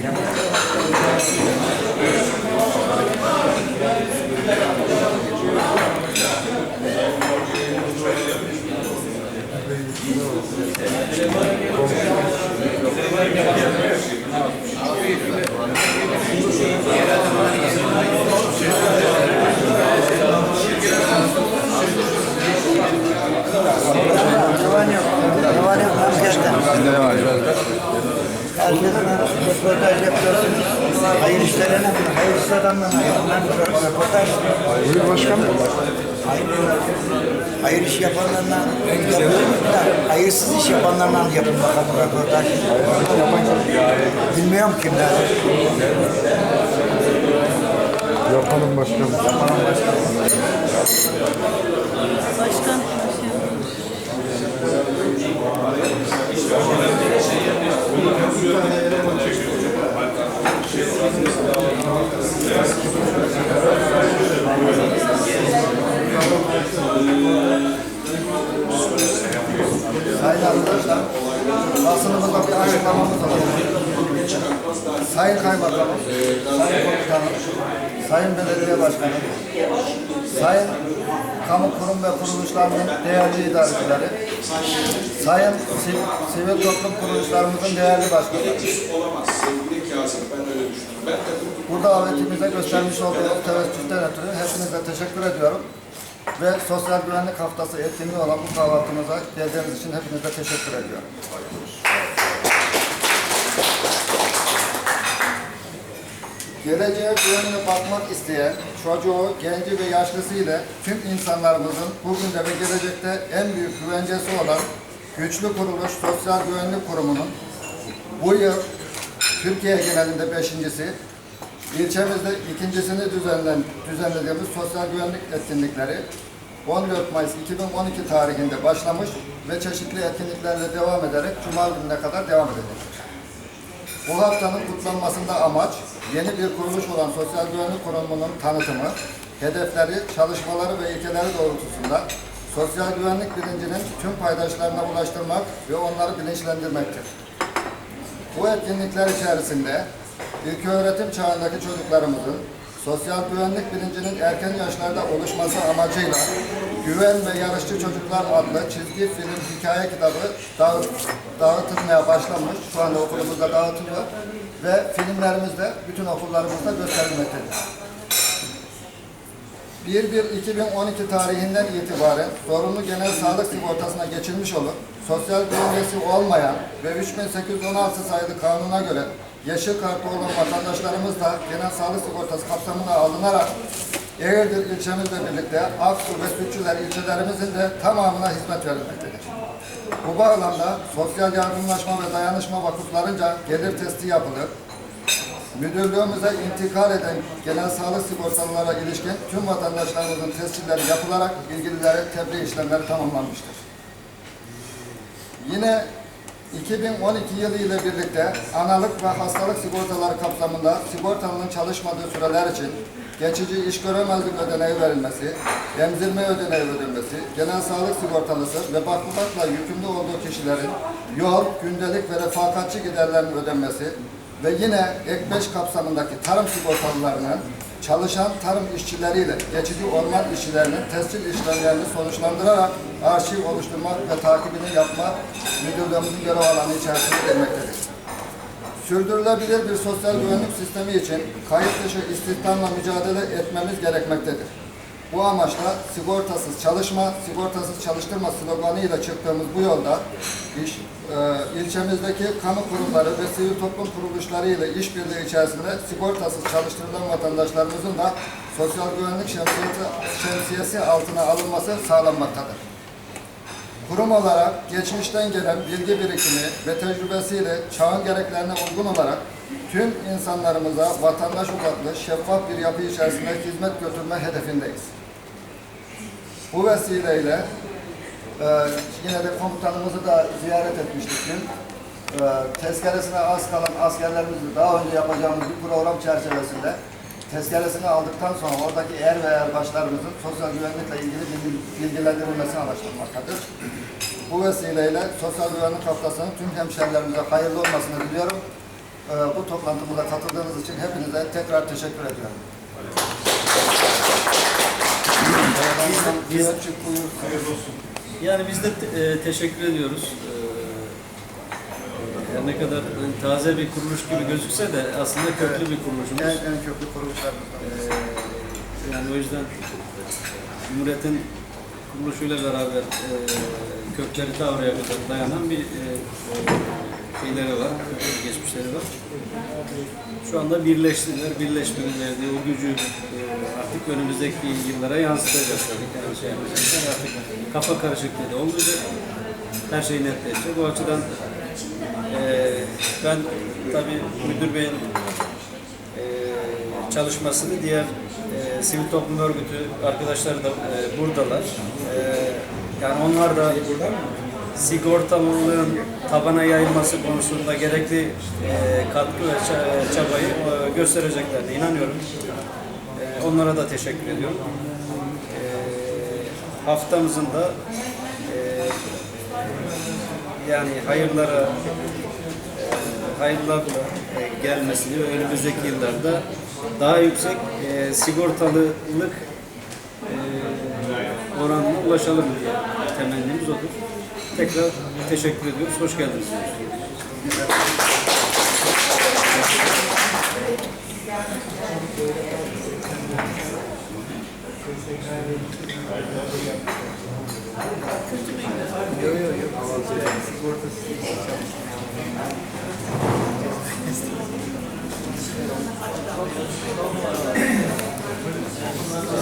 Gracias. Herkese röportaj yapıyorsunuz. Hayır işlerine, hayırsız adamlarına yapılan röportaj. Buyur başkanım. Hayır, hayır iş yapanlarla yapıyoruz da hayırsız iş yapanlarla yapın bakalım röportaj. Bilmiyorum kimler. Yapalım başkanım. Yapalım başkanım. Başkan. Sayın arkadaşlar, basınımıza bir açıklamamız var. Sayın Kaymakamım, Sayın Komutanım, Sayın Belediye Başkanı, Sayın Kamu Kurum ve Kuruluşlarının değerli idarecileri, Sayın Sivil, Toplum Kuruluşlarımızın değerli başkanları, bu davetimize göstermiş olduğunuz teveccühten ötürü hepinize teşekkür ediyorum. Ve Sosyal Güvenlik Haftası etkinliği olan bu kahvaltımıza geldiğiniz için hepinize teşekkür ediyorum. Geleceğe güvenle bakmak isteyen çocuğu, genci ve yaşlısı ile tüm insanlarımızın bugün de ve gelecekte en büyük güvencesi olan güçlü kuruluş Sosyal Güvenlik Kurumu'nun bu yıl Türkiye genelinde beşincisi, ilçemizde ikincisini düzenlen, düzenlediğimiz sosyal güvenlik etkinlikleri 14 Mayıs 2012 tarihinde başlamış ve çeşitli etkinliklerle devam ederek Cuma gününe kadar devam edecek. Bu haftanın kutlanmasında amaç yeni bir kuruluş olan Sosyal Güvenlik Kurumu'nun tanıtımı, hedefleri, çalışmaları ve ilkeleri doğrultusunda sosyal güvenlik bilincinin tüm paydaşlarına ulaştırmak ve onları bilinçlendirmektir. Bu etkinlikler içerisinde ilköğretim çağındaki çocuklarımızın sosyal güvenlik bilincinin erken yaşlarda oluşması amacıyla Güven ve Yarışçı Çocuklar adlı çizgi film hikaye kitabı dağıt, dağıtılmaya başlamış. Şu anda okulumuzda dağıtılıyor ve filmlerimiz de bütün okullarımızda gösterilmektedir. 1-1-2012 tarihinden itibaren zorunlu genel sağlık sigortasına geçilmiş olup sosyal güvencesi olmayan ve 3816 sayılı kanuna göre yeşil kartı olan vatandaşlarımız da genel sağlık sigortası kapsamına alınarak Eğirdir ilçemizle birlikte Aksu ve Sütçüler ilçelerimizin de tamamına hizmet verilmektedir. Bu bağlamda sosyal yardımlaşma ve dayanışma vakıflarınca gelir testi yapılıp Müdürlüğümüze intikal eden genel sağlık sigortalılara ilişkin tüm vatandaşlarımızın tescilleri yapılarak ilgililere tebliğ işlemleri tamamlanmıştır. Yine 2012 yılı ile birlikte analık ve hastalık sigortaları kapsamında sigortalının çalışmadığı süreler için geçici iş göremezlik ödeneği verilmesi, emzirme ödeneği ödenmesi, genel sağlık sigortalısı ve bakımlarla yükümlü olduğu kişilerin yol, gündelik ve refakatçi giderlerinin ödenmesi, ve yine ek 5 kapsamındaki tarım sigortalılarının çalışan tarım işçileriyle geçici orman işçilerinin tescil işlemlerini sonuçlandırarak arşiv oluşturmak ve takibini yapma müdürlüğümüzün görev alanı içerisinde gelmektedir. Sürdürülebilir bir sosyal güvenlik sistemi için kayıt dışı istihdamla mücadele etmemiz gerekmektedir. Bu amaçla sigortasız çalışma, sigortasız çalıştırma sloganıyla çıktığımız bu yolda iş, e, ilçemizdeki kamu kurumları ve sivil toplum kuruluşları ile işbirliği içerisinde sigortasız çalıştırılan vatandaşlarımızın da sosyal güvenlik şemsiyesi, şemsiyesi altına alınması sağlanmaktadır. Kurum olarak geçmişten gelen bilgi birikimi ve tecrübesiyle çağın gereklerine uygun olarak tüm insanlarımıza vatandaş odaklı, şeffaf bir yapı içerisinde hizmet götürme hedefindeyiz. Bu vesileyle e, yine de komutanımızı da ziyaret etmiştik dün. E, tezkeresine az kalan askerlerimizle daha önce yapacağımız bir program çerçevesinde tezkeresini aldıktan sonra oradaki er ve erbaşlarımızın sosyal güvenlikle ilgili bilgi- bilgilendirilmesini amaçlanmaktadır. Bu vesileyle Sosyal Güvenlik Haftası'nın tüm hemşehrilerimize hayırlı olmasını diliyorum. e, bu toplantımıza katıldığınız için hepinize tekrar teşekkür ediyorum. biz- Küçük buyur. Yani biz de te- teşekkür ediyoruz. Her ne kadar hani taze bir kuruluş gibi gözükse de aslında köklü bir kuruluşumuz. En, en köklü kuruluşlarımızdan. Ee, yani o yüzden Cumhuriyet'in kuruluşuyla beraber e, kökleri ta oraya kadar dayanan bir e, şeyleri var, geçmişleri var. Şu anda birleştiler, birleşmenin verdiği o gücü e, artık önümüzdeki yıllara yansıtacaklar. Yani şey yapacaklar. Artık kafa karışıklığı da olmayacak. Her şey netleşecek. O açıdan e, ben tabii müdür beyin e, çalışmasını diğer e, sivil toplum örgütü arkadaşlar da e, buradalar. E, yani onlar da sigortalılığın tabana yayılması konusunda gerekli e, katkı ve ça- çabayı e, göstereceklerine inanıyorum. Onlara da teşekkür ediyorum. Haftamızın da yani hayırlara hayırlarla e, gelmesini ve önümüzdeki yıllarda daha yüksek e, sigortalılık e, oranına ulaşalım diye temennimiz odur. Tekrar teşekkür ediyoruz. Hoş geldiniz. Yok yok yok. Sigortası Thank you.